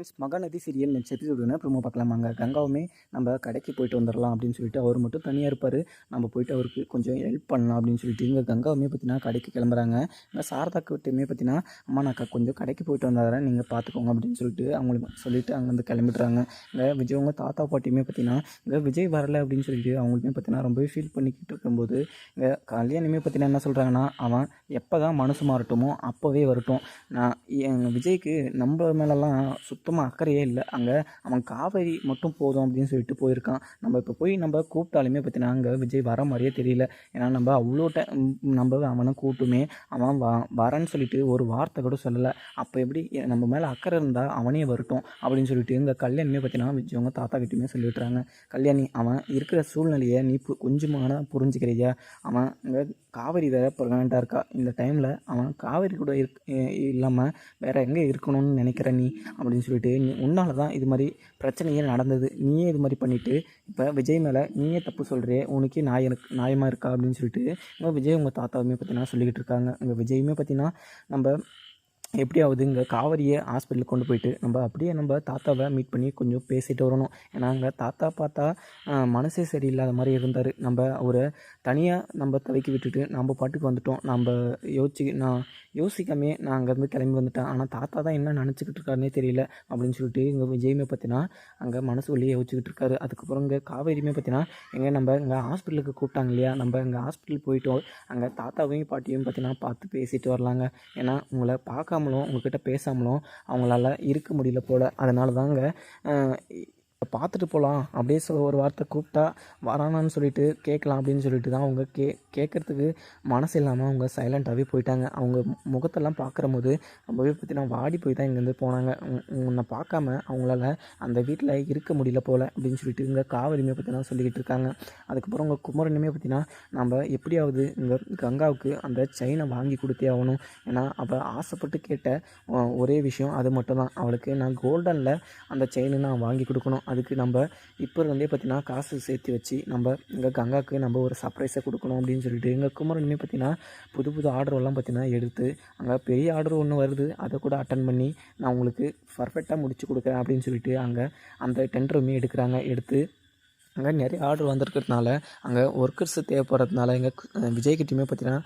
Miss Mahanadhi serial next எபிசோடுன்னு promo பார்க்கலாமாங்க. கங்காவுமே நம்ம கடைக்கு போயிட்டு வந்துடலாம் அப்படின்னு சொல்லிட்டு அவர் மட்டும் தனியாக இருப்பார். நம்ம போயிட்டு அவருக்கு கொஞ்சம் ஹெல்ப் பண்ணலாம் அப்படின்னு சொல்லிட்டு இங்கே கங்காவுமே பார்த்தீங்கன்னா கடைக்கு கிளம்புறாங்க. இங்கே சாரதாக்கிட்டமே பார்த்தீங்கன்னா அம்மா நான் கொஞ்சம் கடைக்கு போயிட்டு வந்தாரேன் நீங்கள் பார்த்துக்கோங்க அப்படின்னு சொல்லிட்டு அவங்களுக்கு சொல்லிட்டு அங்கேருந்து கிளம்பிடுறாங்க. இங்கே விஜயவங்க தாத்தா பாட்டியுமே பார்த்தீங்கன்னா இங்கே விஜய் வரல அப்படின்னு சொல்லிட்டு அவங்களுமே பார்த்தீங்கன்னா ரொம்பவே ஃபீல் பண்ணிக்கிட்டு இருக்கும்போது இங்கே கல்யாணமே பார்த்தீங்கன்னா என்ன சொல்கிறாங்கன்னா அவன் எப்போ தான் மனசு மாறட்டுமோ அப்போவே வரட்டும். நான் விஜய்க்கு நம்ம மேலெல்லாம் சுத்தமாக அக்கறையே இல்லை. அங்கே அவன் காவேரி மட்டும் போதும் அப்படின்னு சொல்லிட்டு போயிருக்கான். நம்ம இப்போ போய் நம்ம கூப்பிட்டாலுமே பார்த்தீங்கன்னா அங்கே விஜய் வர மாதிரியே தெரியல. ஏன்னா நம்ம அவ்வளோ டைம் நம்ம அவனை கூட்டுமே அவன் வா வரேன்னு சொல்லிட்டு ஒரு வார்த்தை கூட சொல்லலை. அப்போ எப்படி நம்ம மேலே அக்கறை இருந்தால் அவனே வரட்டும் அப்படின்னு சொல்லிட்டு இங்கே கல்யாணமே பார்த்தீங்கன்னா விஜய் அவங்க தாத்தா கிட்டேயுமே சொல்லிவிட்றாங்க கல்யாணி அவன் இருக்கிற சூழ்நிலையை நீ பு- கொஞ்சமான புரிஞ்சுக்கிறியா? அவன் இங்கே காவேரி வேற ப்ரெக்னெண்ட்டாக இருக்கா? இந்த டைமில் அவன் காவேரி கூட இருக் இல்லாமல் வேற எங்கே இருக்கணும்னு நினைக்கிற நீ? அப்படின்னு சொல்லிட்டு நீ உன்னால தான் இது மாதிரி பிரச்சனையே நடந்தது. நீயே இது மாதிரி பண்ணிவிட்டு இப்போ விஜய் மேலே நீயே தப்பு சொல்கிறியே உனக்கே நாய் எனக்கு நியாயமாக இருக்கா அப்படின்னு சொல்லிட்டு இங்கே விஜய் உங்கள் தாத்தாவுமே பார்த்தீங்கன்னா சொல்லிக்கிட்டு இருக்காங்க. இங்கே விஜயுமே பார்த்தீங்கன்னா நம்ம எப்படியாவது இங்கே காவேரியை ஹாஸ்பிட்டலுக்கு கொண்டு போயிட்டு நம்ம அப்படியே நம்ம தாத்தாவை மீட் பண்ணி கொஞ்சம் பேசிட்டு வரணும். ஏன்னா அங்கே தாத்தா பார்த்தா மனசே சரியில்லாத மாதிரி இருந்தார். நம்ம அவரை தனியாக நம்ம தவிக்கி விட்டுட்டு நம்ம பாட்டுக்கு வந்துட்டோம். நம்ம யோசிச்சு நான் யோசிக்காமே நான் அங்கேருந்து கிளம்பி வந்துட்டேன். ஆனால் தாத்தா தான் என்ன நினச்சிக்கிட்டு இருக்காருனே தெரியல அப்படின்னு சொல்லிட்டு இங்கே விஜயுமே பார்த்தீங்கன்னா அங்கே மனசு வழியே யோசிச்சுக்கிட்டு இருக்காரு. அதுக்கப்புறம் இங்கே காவேரியுமே பார்த்தீங்கன்னா எங்கே நம்ம இங்கே ஹாஸ்பிட்டலுக்கு கூப்பிட்டாங்க இல்லையா? நம்ம இங்கே ஹாஸ்பிட்டல் போயிட்டோம். அங்கே தாத்தாவையும் பாட்டியும் பார்த்தீங்கன்னா பார்த்து பேசிட்டு வரலாங்க. ஏன்னா உங்களை பேசாமலும் உங்ககிட்ட பேசாமலும் அவங்களால இருக்க முடியல போல். அதனால தாங்க பார்த்துட்டு போகலாம் அப்படியே சொல்ல ஒரு வார்த்தை கூப்பிட்டா வரானான்னு சொல்லிட்டு கேட்கலாம் அப்படின்னு சொல்லிட்டு தான் அவங்க கே கேட்குறதுக்கு மனசு இல்லாமல் அவங்க சைலண்ட்டாகவே போயிட்டாங்க. அவங்க முகத்தெல்லாம் பார்க்குற போது ரொம்பவே பார்த்தீங்கன்னா வாடி போய் தான் இங்கேருந்து போனாங்க. உன்னை பார்க்காம அவங்களால அந்த வீட்டில் இருக்க முடியல போல் அப்படின்னு சொல்லிட்டு இங்கே காவலியுமே பார்த்தீங்கன்னா சொல்லிக்கிட்டு இருக்காங்க. அதுக்கப்புறம் உங்கள் குமரனுமே பார்த்தீங்கன்னா நம்ம எப்படியாவது இங்கே கங்காவுக்கு அந்த செயினை வாங்கி கொடுத்தே ஆகணும். ஏன்னா அவள் ஆசைப்பட்டு கேட்ட ஒரே விஷயம் அது மட்டும்தான். அவளுக்கு நான் கோல்டனில் அந்த செயினை நான் வாங்கி கொடுக்கணும். அதுக்கு நம்ம இப்போ இருந்தே பார்த்தீங்கன்னா காசு சேர்த்து வச்சு நம்ம இங்கே கங்காவுக்கு நம்ம ஒரு சர்ப்ரைஸை கொடுக்கணும் அப்படின்னு சொல்லிட்டு எங்கள் குமரனுமே பார்த்தீங்கன்னா புது புது ஆர்டரெல்லாம் பார்த்தீங்கன்னா எடுத்து அங்கே பெரிய ஆர்டர் ஒன்று வருது. அதை கூட அட்டன் பண்ணி நான் உங்களுக்கு பர்ஃபெக்டாக முடிச்சு கொடுக்குறேன் அப்படின்னு சொல்லிட்டு அங்கே அந்த டெண்டருமே எடுக்கிறாங்க. எடுத்து அங்கே நிறைய ஆர்டர் வந்திருக்கிறதுனால அங்கே ஒர்க்கர்ஸ் தேவைப்படுறதுனால எங்கள் விஜய்கிட்டையுமே பார்த்தீங்கன்னா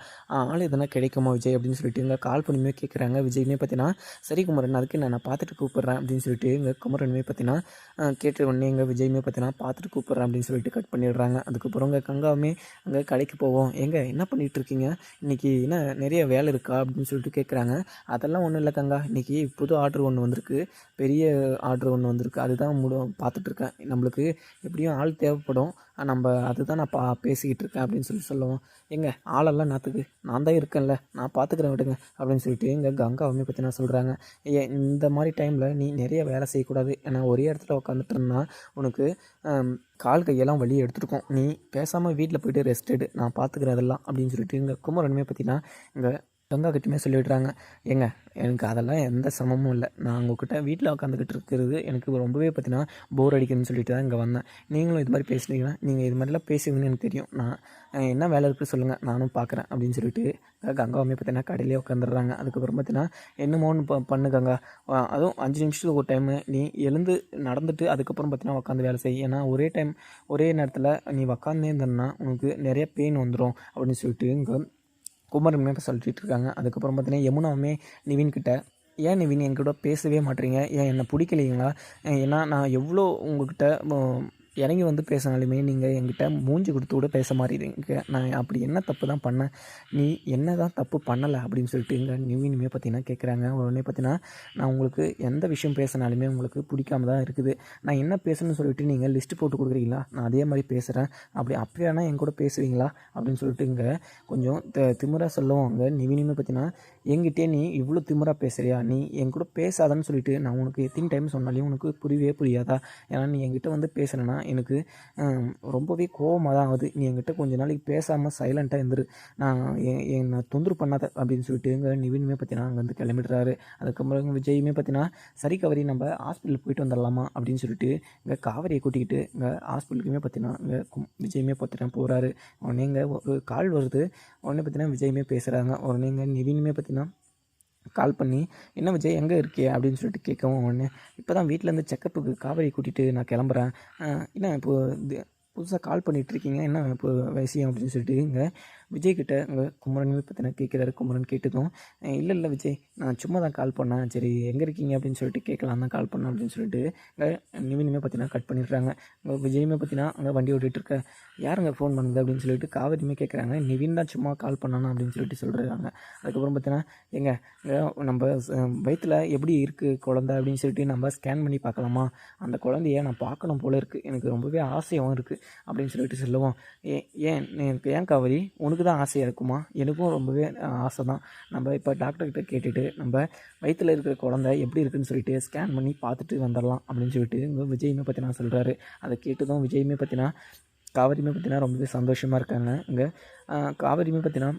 ஆள் எதனா கிடைக்குமா விஜய்? அப்படின்னு சொல்லிட்டு இங்கே கால் பண்ணியுமே கேட்குறாங்க விஜய்மே பார்த்தீங்கன்னா சரி குமரன் அதுக்கு நான் நான் பார்த்துட்டு கூப்பிட்றேன் அப்படின்னு சொல்லிட்டு எங்கள் குமரனுமே பார்த்தீங்கன்னா கேட்ட உடனே எங்கள் விஜயுமே பார்த்தீங்கன்னா பார்த்துட்டு கூப்பிட்றேன் அப்படின்னு சொல்லிட்டு கட் பண்ணிடுறாங்க. அதுக்கப்புறம் இங்கே கங்காவுமே அங்கே கடைக்கு போவோம். எங்கே என்ன பண்ணிட்டு இருக்கீங்க? இன்னைக்கு என்ன நிறைய வேலை இருக்கா? அப்படின்னு சொல்லிட்டு கேட்குறாங்க அதெல்லாம் ஒன்றும் இல்லை கங்கா. இன்றைக்கி புது ஆர்டர் ஒன்று வந்திருக்கு. பெரிய ஆர்டர் ஒன்று வந்திருக்கு. அதுதான் முடி பார்த்துட்ருக்கேன் நம்மளுக்கு எப்படியும் ஆள் தேவைப்படும். நம்ம அதுதான் நான் பா பேசிக்கிட்டு இருக்கேன் அப்படின்னு சொல்லி சொல்லுவோம். எங்க ஆளெல்லாம் நாத்துக்கு. நான் தான் இருக்கேன்ல. நான் பார்த்துக்கிறேன் விடுங்க அப்படின்னு சொல்லிட்டு எங்கள் கங்காவுமே பற்றி நான் சொல்கிறாங்க ஏன் இந்த மாதிரி டைமில் நீ நிறைய வேலை செய்யக்கூடாது. ஏன்னா ஒரே இடத்துல உட்காந்துட்டு உனக்கு கால் கையெல்லாம் வலி எடுத்துருக்கோம். நீ பேசாமல் வீட்டில் போயிட்டு ரெஸ்ட் எடு. நான் பார்த்துக்கிறேன் அதெல்லாம் அப்படின்னு சொல்லிட்டு இங்கே குமரனுமே பார்த்தீங்கன்னா இங்கே கங்கா கிட்டமே சொல்லிவிடுறாங்க ஏங்க எனக்கு அதெல்லாம் எந்த சிரமமும் இல்லை. நான் உங்ககிட்ட வீட்டில் உட்காந்துக்கிட்டு இருக்கிறது எனக்கு ரொம்பவே பார்த்தீங்கன்னா போர் அடிக்குதுன்னு சொல்லிட்டு தான் இங்கே வந்தேன். நீங்களும் இது மாதிரி பேசுனீங்கன்னா நீங்கள் இது மாதிரிலாம் பேசுவீங்கன்னு எனக்கு தெரியும். நான் என்ன வேலை இருக்குது சொல்லுங்கள் நானும் பார்க்குறேன் அப்படின்னு சொல்லிட்டு கங்காவுமே பார்த்தீங்கன்னா கடையிலே உட்காந்துடுறாங்க அதுக்கப்புறம் பார்த்தீங்கன்னா என்னமோன்னு ப பண்ணு கங்கா. அதுவும் அஞ்சு நிமிஷத்துக்கு ஒரு டைமு நீ எழுந்து நடந்துட்டு அதுக்கப்புறம் பார்த்தீங்கன்னா உட்காந்து வேலை செய். ஏன்னா ஒரே டைம் ஒரே நேரத்தில் நீ உக்காந்தே இருந்தேன்னா உனக்கு நிறைய பெயின் வந்துடும் அப்படின்னு சொல்லிட்டு இங்கே குமரனுமே இப்போ சொல்லிட்டு இருக்காங்க அதுக்கப்புறம் பார்த்தீங்கன்னா யமுனாவுமே நிவின்கிட்ட ஏன் நிவின் என்கிட்ட பேசவே மாட்டீங்க? ஏன் என்னை பிடிக்கலைங்களா? ஏன்னா நான் எவ்வளோ உங்ககிட்ட இறங்கி வந்து பேசினாலுமே நீங்கள் என்கிட்ட மூஞ்சி கொடுத்து கூட பேச மாட்டேங்கிறீங்க நான் அப்படி என்ன தப்பு தான் பண்ணேன்? நீ என்ன தான் தப்பு பண்ணலை அப்படின்னு சொல்லிட்டு இங்கே நியூவினுமே பார்த்தீங்கன்னா கேட்குறாங்க உடனே பார்த்தீங்கன்னா நான் உங்களுக்கு எந்த விஷயம் பேசினாலுமே உங்களுக்கு பிடிக்காம தான் இருக்குது. நான் என்ன பேசணும்னு சொல்லிட்டு நீங்கள் லிஸ்ட்டு போட்டு கொடுக்குறீங்களா? நான் அதே மாதிரி பேசுகிறேன் அப்படி அப்படியானா என் கூட பேசுவீங்களா? அப்படின்னு சொல்லிட்டு இங்கே கொஞ்சம் த சொல்லுவாங்க. நிவினுமே பார்த்தீங்கன்னா என்கிட்டே நீ இவ்வளோ திமுறாக பேசுறியா? நீ என் கூட பேசாதன்னு சொல்லிட்டு நான் உனக்கு எத்தனை டைம் சொன்னாலையும் உனக்கு புரியவே புரியாதா? ஏன்னா நீ என்கிட்ட வந்து பேசுனேன்னா எனக்கு ரொம்பவே கோவமாக தான் ஆகுது. நீ என்கிட்ட கொஞ்ச நாளைக்கு பேசாமல் சைலண்ட்டாக இருந்துரு. நான் என்னை தொந்தரவு பண்ணாத அப்படின்னு சொல்லிட்டு இங்கே நிவினுமே பார்த்தீங்கன்னா அங்கே வந்து கிளம்பிடுறாரு. அதுக்கப்புறம் விஜயுமே பார்த்தீங்கன்னா சரி கவரி நம்ம ஹாஸ்பிட்டல் போயிட்டு வந்துடலாமா அப்படின்னு சொல்லிட்டு இங்கே காவரியை கூட்டிக்கிட்டு இங்கே ஹாஸ்பிட்டலுக்குமே பார்த்தீங்கன்னா இங்கே விஜயுமே பார்த்தீங்கன்னா போகிறாரு உடனே இங்கே ஒரு கால் வருது. உடனே பார்த்தீங்கன்னா விஜயுமே பேசுகிறாங்க உடனே இங்கே நிவினுமே பார்த்தீங்கன்னா கால் பண்ணி என்ன விஜய் எங்கே இருக்கே அப்படின்னு சொல்லிட்டு கேட்கவும் உடனே இப்போ தான் வீட்டிலேருந்து செக்கப்புக்கு காவேரி கூட்டிகிட்டு நான் கிளம்புறேன். என்ன இப்போது புதுசாக கால் பண்ணிட்டு இருக்கீங்க. என்ன இப்போ விஷயம் அப்படின்னு சொல்லிட்டு இங்கே விஜய் கிட்ட இங்கே குமரன் பற்றின கேட்குறாரு குமரன் கேட்டதும் இல்லை இல்லை விஜய் நான் சும்மா தான் கால் பண்ணேன். சரி எங்கே இருக்கீங்க? அப்படின்னு சொல்லிட்டு கேட்கலாம் தான் கால் பண்ணேன். அப்படின்னு சொல்லிட்டு இங்கே நிவினுமே பார்த்தீங்கன்னா கட் பண்ணிடுறாங்க. அங்கே விஜயுமே பார்த்தீங்கன்னா அங்கே வண்டி ஓட்டிகிட்டு இருக்க. யாருங்க ஃபோன் பண்ணுது? அப்படின்னு சொல்லிட்டு காவேரியுமே கேட்குறாங்க நிவின் தான் சும்மா கால் பண்ணானா? அப்படின்னு சொல்லிட்டு சொல்கிறாங்க அதுக்கப்புறம் பார்த்தீங்கன்னா எங்க நம்ம வயிற்றில் எப்படி இருக்குது குழந்த? அப்படின்னு சொல்லிட்டு நம்ம ஸ்கேன் பண்ணி பார்க்கலாமா? அந்த குழந்தைய நான் பார்க்கணும் போல இருக்குது எனக்கு ரொம்பவே ஆசையாகவும் இருக்குது அப்படின்னு சொல்லிட்டு சொல்லுவோம். ஏ ஏன் எனக்கு ஏன் காவேரி? உனக்கு தான் ஆசையாக இருக்குமா? எனக்கும் ரொம்பவே ஆசை தான் நம்ம இப்போ டாக்டர்கிட்ட கேட்டுட்டு நம்ம வயிற்றில் இருக்கிற குழந்தை எப்படி இருக்குன்னு சொல்லிட்டு ஸ்கேன் பண்ணி பார்த்துட்டு வந்துடலாம் அப்படின்னு சொல்லிட்டு இங்கே விஜயுமே பார்த்தீங்கன்னா சொல்கிறாரு அதை கேட்டதும் விஜயுமே பார்த்தீங்கன்னா காவேரியுமே பார்த்தீங்கன்னா ரொம்பவே சந்தோஷமாக இருக்காங்க. இங்கே காவேரியுமே பார்த்தீங்கன்னா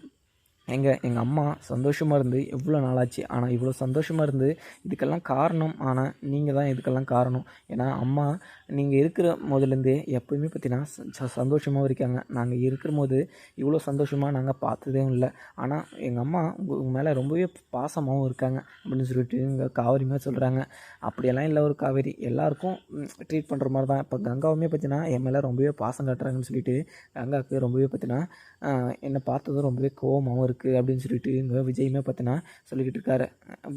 எங்கள் எங்கள் அம்மா சந்தோஷமாக இருந்து எவ்வளோ நாளாச்சு. ஆனால் இவ்வளோ சந்தோஷமாக இருந்து இதுக்கெல்லாம் காரணம். ஆனால் நீங்கள் தான் இதுக்கெல்லாம் காரணம். ஏன்னா அம்மா நீங்கள் இருக்கிற முதலேருந்தே எப்போயுமே பார்த்தீங்கன்னா ச- சந்தோஷமாகவும் இருக்காங்க. நாங்கள் இருக்கிற போது இவ்வளோ சந்தோஷமாக நாங்கள் பார்த்ததே இல்லை. ஆனால் எங்கள் அம்மா உங்கள் மேலே ரொம்பவே பாசமாகவும் இருக்காங்க அப்படின்னு சொல்லிட்டு இங்கே காவேரியுமே சொல்கிறாங்க அப்படியெல்லாம் இல்லை ஒரு காவேரி. எல்லாருக்கும் ட்ரீட் பண்ணுற மாதிரி தான். இப்போ கங்காவுமே பார்த்தீங்கன்னா என் மேலே ரொம்பவே பாசம் காட்டுறாங்கன்னு சொல்லிட்டு கங்காவுக்கு ரொம்பவே பார்த்தீங்கன்னா என்னை பார்த்ததும் ரொம்பவே கோவமாகவும் இருக்குது இருக்குது அப்படின்னு சொல்லிட்டு இங்கே விஜயுமே பார்த்தினா சொல்லிக்கிட்டு இருக்காரு.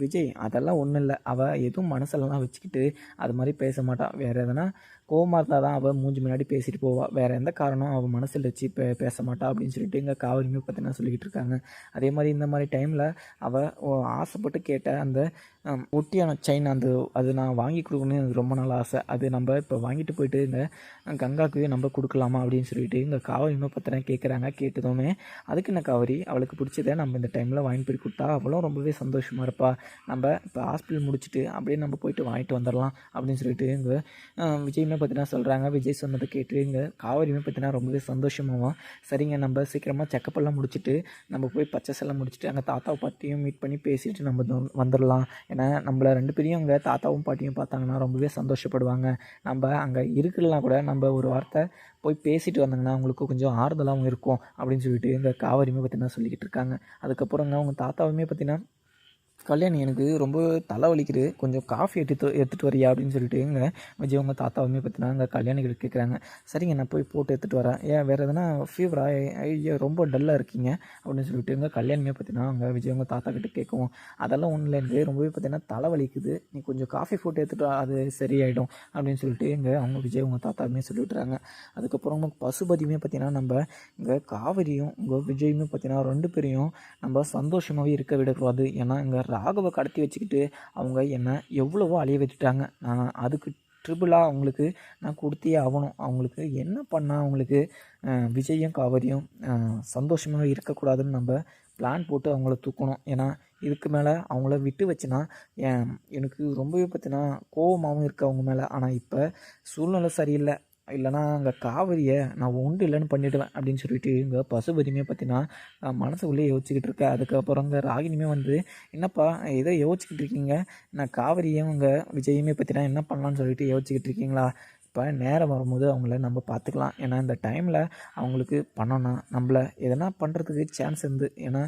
விஜய் அதெல்லாம் ஒன்றும் இல்லை. அவள் எதுவும் மனசுலலாம் வச்சுக்கிட்டு அது மாதிரி பேச மாட்டாள் வேறு எதனா கோவமாக இருந்தால் தான் அவள் மூஞ்சி முன்னாடி பேசிட்டு போவாள் வேறு எந்த காரணம் அவள் மனசில் வச்சு பே பேச மாட்டா அப்படின்னு சொல்லிட்டு இங்கே காவலியுமே பார்த்தீங்கன்னா சொல்லிக்கிட்டு இருக்காங்க. அதே மாதிரி இந்த மாதிரி டைமில் அவள் ஆசைப்பட்டு கேட்ட அந்த ஒட்டியான செயின் அந்த அது நான் வாங்கி கொடுக்கணும்னு எனக்கு ரொம்ப நாள் ஆசை. அது நம்ம இப்போ வாங்கிட்டு போயிட்டு இந்த கங்காக்கு நம்ம கொடுக்கலாமா அப்படின்னு சொல்லிட்டு இங்கே காவலியுமே பார்த்தீங்கன்னா கேட்குறாங்க கேட்டதுமே அதுக்கு என்ன காவரி? அவளுக்கு பிடிச்சதை நம்ம இந்த டைமில் வாங்கி போய் கொடுத்தா அவளும் ரொம்பவே சந்தோஷமாக இருப்பா. நம்ம இப்போ ஹாஸ்பிட்டல் முடிச்சுட்டு அப்படியே நம்ம போயிட்டு வாங்கிட்டு வந்துடலாம் அப்படின்னு சொல்லிட்டு இங்கே விஜயுமே பார்த்தீங்கன்னா சொல்கிறாங்க விஜய் சொன்னதை கேட்டு இங்கே காவேரியுமே பார்த்தீங்கன்னா ரொம்பவே சந்தோஷமாகவும் சரிங்க நம்ம சீக்கிரமாக செக்கப்பெல்லாம் முடிச்சுட்டு நம்ம போய் பச்சை எல்லாம் முடிச்சுட்டு அங்கே தாத்தாவை பாட்டியும் மீட் பண்ணி பேசிட்டு நம்ம வந்து- வந்துடலாம். ஏன்னா நம்மள ரெண்டு பேரையும் அங்கே தாத்தாவும் பாட்டியும் பார்த்தாங்கன்னா ரொம்பவே சந்தோஷப்படுவாங்க. நம்ம அங்கே இருக்கலாம் கூட நம்ம ஒரு வார்த்தை போய் பேசிட்டு வந்தாங்கன்னா அவங்களுக்கு கொஞ்சம் ஆறுதலாகவும் இருக்கும் அப்படின்னு சொல்லிட்டு இந்த காவேரியுமே பற்றினா சொல்லிக்கிட்டு இருக்காங்க. அதுக்கப்புறங்க அவங்க தாத்தாவுமே பார்த்தீங்கன்னா கல்யாணி எனக்கு ரொம்ப தலைவலிக்குது. கொஞ்சம் காஃபி எடுத்து எடுத்துகிட்டு வரியா அப்படின்னு சொல்லிட்டு இங்கே விஜய் உங்கள் தாத்தாவுமே பார்த்தீங்கன்னா அங்கே கல்யாணி கேட்குறாங்க சரிங்க நான் போய் போட்டு எடுத்துகிட்டு வரேன். ஏன் வேறு எதுனா ஃபீவரா ஐயோ ரொம்ப டல்லாக இருக்கீங்க. அப்படின்னு சொல்லிட்டு இங்கே கல்யாணமே பார்த்தீங்கன்னா அங்கே விஜய் உங்கள் தாத்தா கிட்ட கேட்கும் அதெல்லாம் ஒன்றும் இல்லை எனக்கு ரொம்பவே பார்த்தீங்கன்னா தலை வலிக்குது நீ கொஞ்சம் காஃபி போட்டு எடுத்துகிட்டு அது சரியாயிடும். அப்படின்னு சொல்லிட்டு இங்கே அவங்க விஜய் உங்கள் தாத்தாவுமே சொல்லிவிட்றாங்க அதுக்கப்புறம் பசுபதியுமே பார்த்தீங்கன்னா நம்ம இங்கே காவிரியும் இங்கே விஜயுமே பார்த்தீங்கன்னா ரெண்டு பேரையும் நம்ம சந்தோஷமாகவே இருக்க விடக்கூடாது. ஏன்னா இங்கே ராகவை கடத்தி வச்சுக்கிட்டு அவங்க என்னை எவ்வளவோ அழிய வச்சுட்டாங்க நான் அதுக்கு ட்ரிபிளாக அவங்களுக்கு நான் கொடுத்தே ஆகணும். அவங்களுக்கு என்ன பண்ணால் அவங்களுக்கு விஜயும் காவரியும் சந்தோஷமாக இருக்கக்கூடாதுன்னு நம்ம பிளான் போட்டு அவங்கள தூக்கணும். ஏன்னா இதுக்கு மேலே அவங்கள விட்டு வச்சுனா ஏன் எனக்கு ரொம்பவே பார்த்தினா கோவமாகவும் இருக்குது அவங்க மேலே. ஆனால் இப்போ சூழ்நிலை சரியில்லை. இல்லைனா அங்கே காவிரியை நான் உண்டு இல்லைன்னு பண்ணிவிடுவேன் அப்படின்னு சொல்லிட்டு இங்கே பசுபதியுமே பார்த்தீங்கன்னா மனசு உள்ளே யோசிச்சுக்கிட்டு இருக்க அதுக்கப்புறம் இங்கே ராகினியுமே வந்து என்னப்பா இதை யோசிச்சுக்கிட்டு இருக்கீங்க? நான் காவிரியும் இங்கே விஜயுமே பார்த்தீங்கன்னா என்ன பண்ணலான்னு சொல்லிட்டு யோசிச்சுக்கிட்டு இருக்கீங்களா? இப்போ நேரம் வரும்போது அவங்கள நம்ம பார்த்துக்கலாம் ஏன்னா இந்த டைமில் அவங்களுக்கு பண்ணணும் நம்மளை எதனா பண்ணுறதுக்கு சான்ஸ் இருந்து ஏன்னா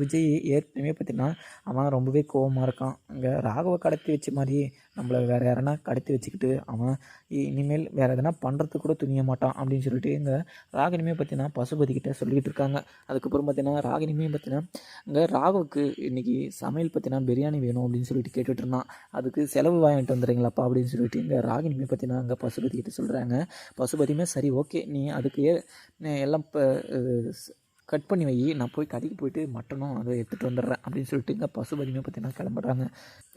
விஜய் ஏற்கனவே பார்த்தீங்கன்னா அவன் ரொம்பவே கோவமாக இருக்கான். இங்கே ராகவை கடத்தி வச்ச மாதிரி நம்மளை வேறு யாரனா கடத்தி வச்சுக்கிட்டு அவன் இ- இனிமேல் வேறு எதனா பண்ணுறதுக்கு கூட துணிய மாட்டான் அப்படின்னு சொல்லிட்டு இங்கே ராகினியுமே பார்த்தீங்கன்னா பசுபதிக்கிட்ட சொல்லிக்கிட்டு இருக்காங்க. அதுக்கப்புறம் பார்த்தீங்கன்னா ராகினியுமே பார்த்தீங்கன்னா இங்கே ராகுவுக்கு இன்னைக்கு சமையல் பார்த்தீங்கன்னா பிரியாணி வேணும் அப்படின்னு சொல்லிட்டு கேட்டுட்டு இருந்தான். அதுக்கு செலவு வாங்கிட்டு வந்துடுறீங்களாப்பா அப்படின்னு சொல்லிட்டு இங்கே ராகினியுமே பார்த்தீங்கன்னா அங்கே பசு பசுபதி கிட்ட சொல்கிறாங்க பசுபதியுமே சரி ஓகே நீ அதுக்கு நீ எல்லாம் இப்போ கட் பண்ணி வை. நான் போய் கடைக்கு போயிட்டு மட்டனும் அதை எடுத்துகிட்டு வந்துடுறேன் அப்படின்னு சொல்லிட்டு இங்கே பசுபதியுமே பார்த்தீங்கன்னா கிளம்புறாங்க.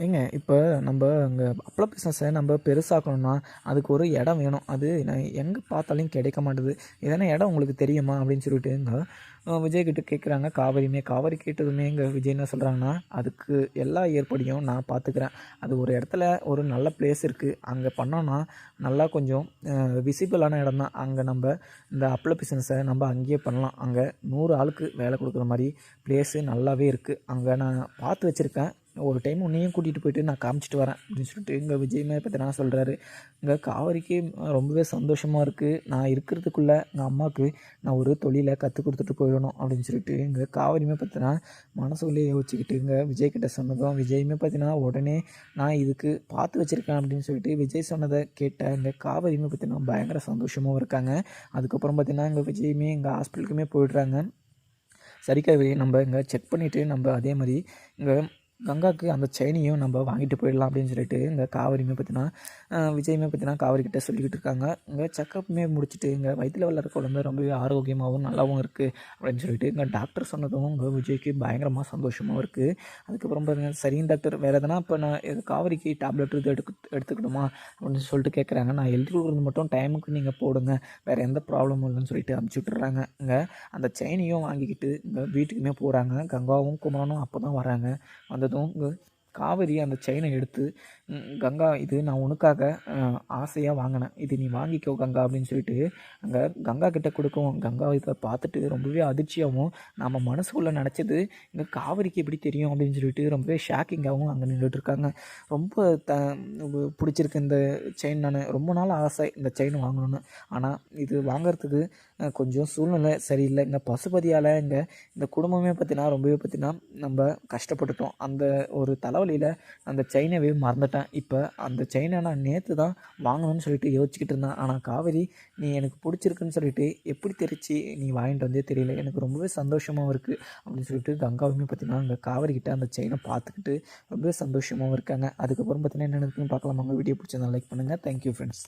ஏங்க இப்போ நம்ம அங்கே அப்பள பிஸ்னஸை நம்ம பெருசாக்கணும்னா அதுக்கு ஒரு இடம் வேணும். அது நான் எங்கே பார்த்தாலும் கிடைக்க மாட்டுது. எதனா இடம் உங்களுக்கு தெரியுமா அப்படின்னு சொல்லிட்டு இங்கே விஜய் கிட்ட கேட்குறாங்க காவேரியுமே காவேரி கேட்டதுமே இங்கே விஜய் என்ன சொல்கிறாங்கன்னா அதுக்கு எல்லா ஏற்படியும் நான் பார்த்துக்கிறேன் அது ஒரு இடத்துல ஒரு நல்ல பிளேஸ் இருக்குது அங்கே பண்ணோன்னா நல்லா கொஞ்சம் விசிபிளான இடம் தான். அங்கே நம்ம இந்த அப்பள பிஸ்னஸை நம்ம அங்கேயே பண்ணலாம். அங்கே நூறு ஆளுக்கு வேலை கொடுக்குற மாதிரி பிளேஸு நல்லாவே இருக்குது அங்கே நான் பார்த்து வச்சுருக்கேன். ஒரு டைம் உன்னையும் கூட்டிகிட்டு போயிட்டு நான் காமிச்சிட்டு வரேன் அப்படின்னு சொல்லிட்டு இங்கே பற்றி பார்த்தீங்கன்னா சொல்கிறாரு இங்கே காவேரிக்கு ரொம்பவே சந்தோஷமாக இருக்குது நான் இருக்கிறதுக்குள்ளே எங்கள் அம்மாவுக்கு நான் ஒரு தொழிலை கற்றுக் கொடுத்துட்டு போயிடணும் அப்படின்னு சொல்லிட்டு இங்கே காவேரியுமே பார்த்தீங்கன்னா மனசுக்குள்ளேயே யோசிச்சுக்கிட்டு இங்கே விஜய் கிட்ட சொன்னதும் விஜயுமே பார்த்தீங்கன்னா உடனே நான் இதுக்கு பார்த்து வச்சுருக்கேன் அப்படின்னு சொல்லிட்டு விஜய் சொன்னதை கேட்ட இங்கே காவேரியுமே பார்த்தீங்கன்னா பயங்கர சந்தோஷமாகவும் இருக்காங்க. அதுக்கப்புறம் பார்த்தீங்கன்னா இங்கே விஜயுமே இங்கே ஹாஸ்பிட்டலுக்குமே போயிடுறாங்க. சரி காவேரி நம்ம இங்கே செக் பண்ணிவிட்டு நம்ம அதே மாதிரி இங்கே கங்காவுக்கு அந்த செயினையும் நம்ம வாங்கிட்டு போயிடலாம் அப்படின்னு சொல்லிட்டு இங்கே காவேரியுமே பார்த்தீங்கன்னா விஜயுமே பார்த்தீங்கன்னா காவேரி சொல்லிக்கிட்டு இருக்காங்க. இங்கே செக்கப்புமே முடிச்சுட்டு இங்கே வயிற்றில் வளர்கிற குழந்தை ரொம்பவே ஆரோக்கியமாகவும் நல்லாவும் இருக்குது அப்படின்னு சொல்லிட்டு இங்கே டாக்டர் சொன்னதும் இங்கே விஜய்க்கு பயங்கரமாக சந்தோஷமாகவும் இருக்குது அதுக்கப்புறம் பார்த்தீங்கன்னா சரிங்க டாக்டர் வேறு எதனா இப்போ நான் இது காவேரிக்கு டேப்லெட் இது எடுக்க எடுத்துக்கணுமா அப்படின்னு சொல்லிட்டு கேட்குறாங்க நான் எழுதி கொடுக்குறது மட்டும் டைமுக்கு நீங்கள் போடுங்க வேறு எந்த ப்ராப்ளமும் இல்லைன்னு சொல்லிட்டு அனுப்பிச்சி விட்டுறாங்க. இங்கே அந்த செயினையும் வாங்கிக்கிட்டு இங்கே வீட்டுக்குமே போகிறாங்க கங்காவும் குமரனும் அப்போ தான் வராங்க வந்ததும் காவிரி காவேரி அந்த செயினை எடுத்து கங்கா இது நான் உனக்காக ஆசையாக வாங்கினேன். இது நீ வாங்கிக்கோ கங்கா அப்படின்னு சொல்லிட்டு அங்கே கங்கா கிட்ட கொடுக்கவும் கங்கா இதை பார்த்துட்டு ரொம்பவே அதிர்ச்சியாகவும் நம்ம மனசுக்குள்ளே நினச்சது இங்கே காவேரிக்கு எப்படி தெரியும்? அப்படின்னு சொல்லிட்டு ரொம்பவே ஷாக்கிங்காகவும் அங்கே நின்றுட்டு இருக்காங்க ரொம்ப த பிடிச்சிருக்கு இந்த செயின் நான். ரொம்ப நாள் ஆசை இந்த செயின் வாங்கணும்னு. ஆனால் இது வாங்குறதுக்கு கொஞ்சம் சூழ்நிலை சரியில்லை. இங்கே பசுபதியால் இங்கே இந்த குடும்பமே பார்த்தீங்கன்னா ரொம்பவே பார்த்தீங்கன்னா நம்ம கஷ்டப்பட்டுட்டோம். அந்த ஒரு தலைவலியில் அந்த செயினவே மறந்துட்டேன். இப்போ அந்த செயினை நான் நேற்று தான் வாங்கணும்னு சொல்லிட்டு யோசிச்சுக்கிட்டு இருந்தேன். ஆனால் காவேரி நீ எனக்கு பிடிச்சிருக்குன்னு சொல்லிட்டு எப்படி தெரிச்சு நீ வாங்கிட்டு வந்தே தெரியல. எனக்கு ரொம்பவே சந்தோஷமாகவும் இருக்குது அப்படின்னு சொல்லிட்டு கங்காவுமே பார்த்தீங்கன்னா அங்கே காவேரி அந்த செயினை பார்த்துக்கிட்டு ரொம்பவே சந்தோஷமாகவும் இருக்காங்க. அதுக்கப்புறம் பார்த்தீங்கன்னா என்ன நடக்குதுன்னு பார்க்கலாம். உங்கள் வீடியோ பிடிச்சிருந்தா லைக் பண்ணுங்கள் தேங்க்யூ ஃப்ரெண்ட்ஸ்